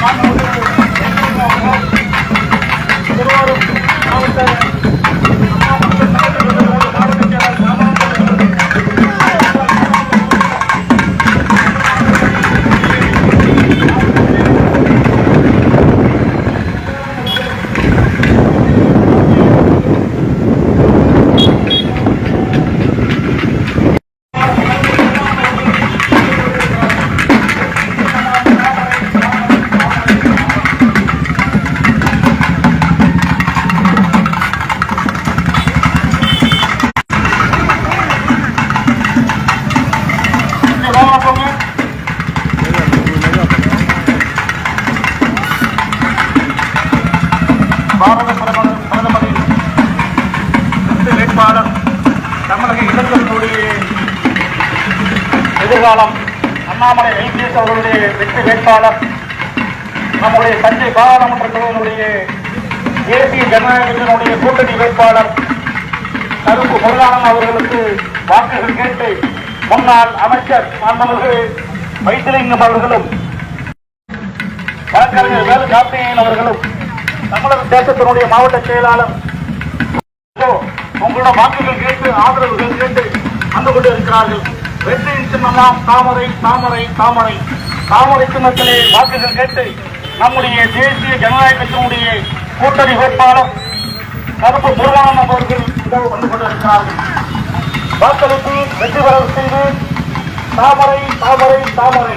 மாண்புமிகு அவர்கள் திருவாரூர் மாவட்ட வெற்றி தமிழக இளைஞர்களுடைய எதிர்காலம் அண்ணாமலை ஐபிஎஸ் அவர்களுடைய வெற்றி வேட்பாளர் நம்முடைய தஞ்சை பாராளுமன்ற குழுவினுடைய தேசிய ஜனநாயகத்தினுடைய கூட்டணி வேட்பாளர் கருப்பு முருகானன் அவர்களுக்கு வாக்குகள் கேட்டு முன்னாள் அமைச்சர் மாண்புமிகு வைத்திலிங்கம் அவர்களும் வழக்கறிஞர் வேலு காப்பியன் அவர்களும் தமிழக தேசத்தினுடைய மாவட்ட செயலாளர் உங்களோட வாக்குகள் கேட்டு ஆதரவுகள் கேட்டு வந்து கொண்டு இருக்கிறார்கள் வெற்றியின் சின்னமாம் தாமரை தாமரை தாமரை. தாமரை சின்னத்திலே வாக்குகள் கேட்டு நம்முடைய தேசிய ஜனநாயக கட்சியினுடைய கூட்டணி வேட்பாளர் கருப்பு முருகானன் அவர்கள் வந்து கொண்டிருக்கிறார்கள். வாக்களித்து வெற்றி பெற செய்து தாமரை தாமரை தாமரை.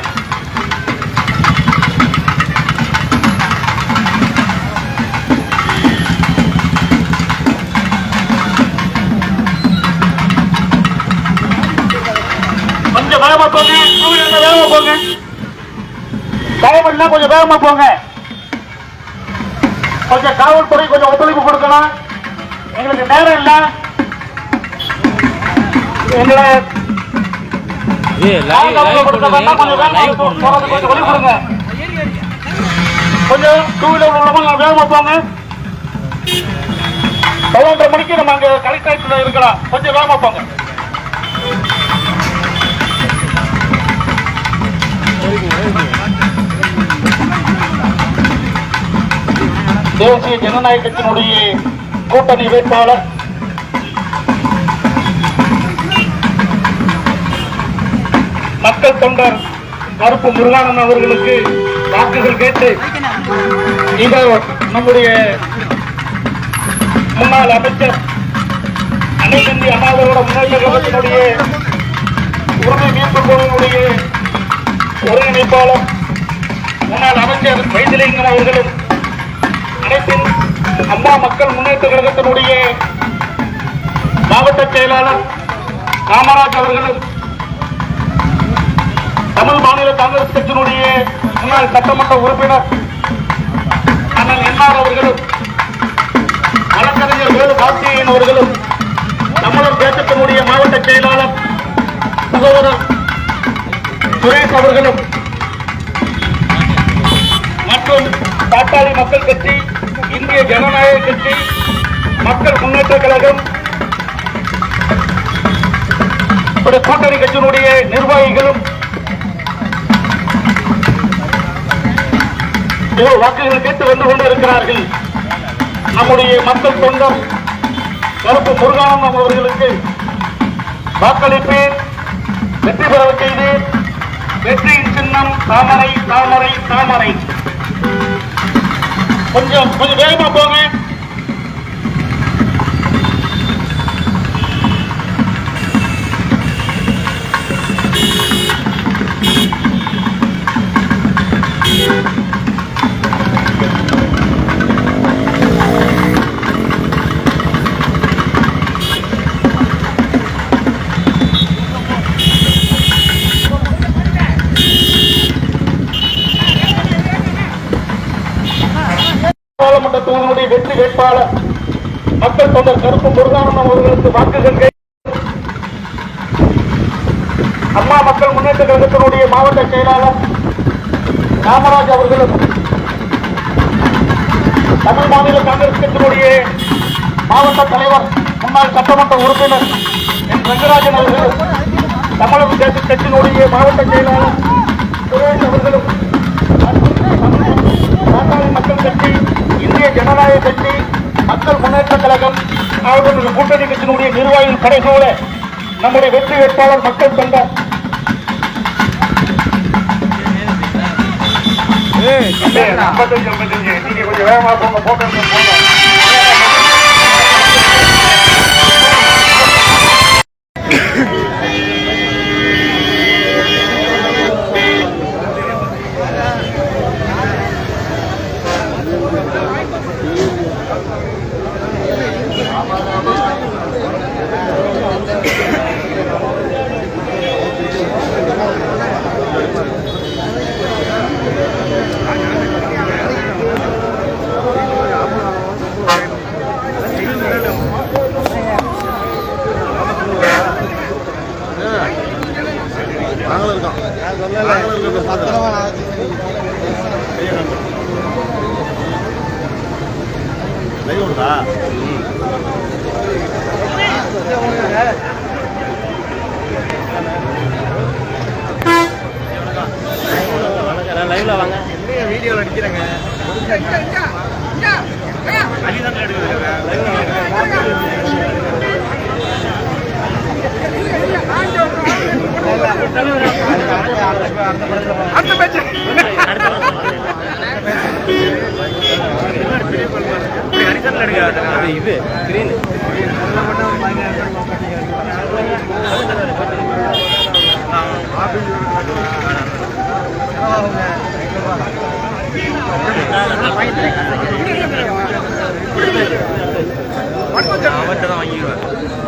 வேகமா போங்க. வேகமா போங்க. இல்ல கொஞ்சம் வேகமா போங்க. கொஞ்சம் காவல்துறை கொஞ்சம் ஒத்துழைப்பு கொடுக்கணும். எங்களுக்கு நேரம் இல்ல. எங்களை கொஞ்சம் டூ வீலர் உள்ளவங்க வேகமா போங்க. பதினொன்றரை மணிக்கு நம்ம அங்க கலெக்டரேட்ல இருக்கலாம். கொஞ்சம் வேகமா போங்க. தேசிய ஜனநாயக கட்சியினுடைய கூட்டணி வேட்பாளர். மக்கள் தொண்டர் கருப்பு முருகானன் அவர்களுக்கு வாக்குகள் கேட்டு இந்த நம்முடைய முன்னாள் அமைச்சர் அனைத்து அண்ணாவரோட முன்னேற்றத்தினுடைய முன்னேற்ற உரிமை மீட்பு குழுவினுடைய ஒருங்கிணைப்பாளர் முன்னாள் அமைச்சர் வைத்திலிங்கம் அவர்களும் அனைத்தின் அம்மா மக்கள் முன்னேற்ற கழகத்தினுடைய மாவட்ட செயலாளர் காமராஜ் அவர்களும் தமிழ் மாநில காங்கிரஸ் கட்சியினுடைய முன்னாள் சட்டமன்ற உறுப்பினர் அண்ணன் என்ஆர் அவர்களும் வழக்கறிஞர் வேலு கார்த்திகேயன் அவர்களும் தமிழர் தேசத்தினுடைய மாவட்ட செயலாளர் சகோதரர் சுரேஷ் அவர்களும் மற்றும் பாட்டாளி மக்கள் கட்சி இந்திய ஜனநாயக கட்சி மக்கள் முன்னேற்ற கழகம் கூட்டணி கட்சியினுடைய நிர்வாகிகளும் வாக்குகள் கேட்டு வந்து கொண்டிருக்கிறார்கள். நம்முடைய மக்கள் தொண்டர் கருப்பு முருகானந்தம் அவர்களுக்கு வாக்களிப்பேன். வெற்றி பெற செய்து வெற்றியின் சின்னம் தாமரை தாமரை தாமரை. கொஞ்சம் கொஞ்சம் வேகமா போங்க. பாராளுமன்ற வெற்றி வேட்பாளர் மக்கள் தொண்டர் கருப்பு முருகானந்தம் அவர்களுக்கு வாக்குகள் அம்மா மக்கள் முன்னேற்ற கழகத்தினுடைய மாவட்ட செயலாளர் காமராஜ் அவர்களும் தமிழ் மாநில காங்கிரஸ் கட்சியினுடைய மாவட்ட தலைவர் முன்னாள் சட்டமன்ற உறுப்பினர் என் ரங்கராஜன் அவர்கள் தமிழக தேச கட்சியினுடைய மாவட்ட செயலாளர் சுரேஷ் அவர்களும் ஜனநாயக கட்சி மக்கள் முன்னேற்ற கழகம் அவர்களுடைய கூட்டணி கட்சியினுடைய நிர்வாகிகள் கடைசூழ நம்முடைய வெற்றி வேட்பாளர் மக்கள் தொண்டர். ஐம்பத்தஞ்சு ஐம்பத்தஞ்சு. நீங்க கொஞ்சம் வேகமா போங்க போட்டோ போங்க. லைவ்ல அது இது கிரீன் அவர்கிட்ட தான் வாங்கிடுவேன்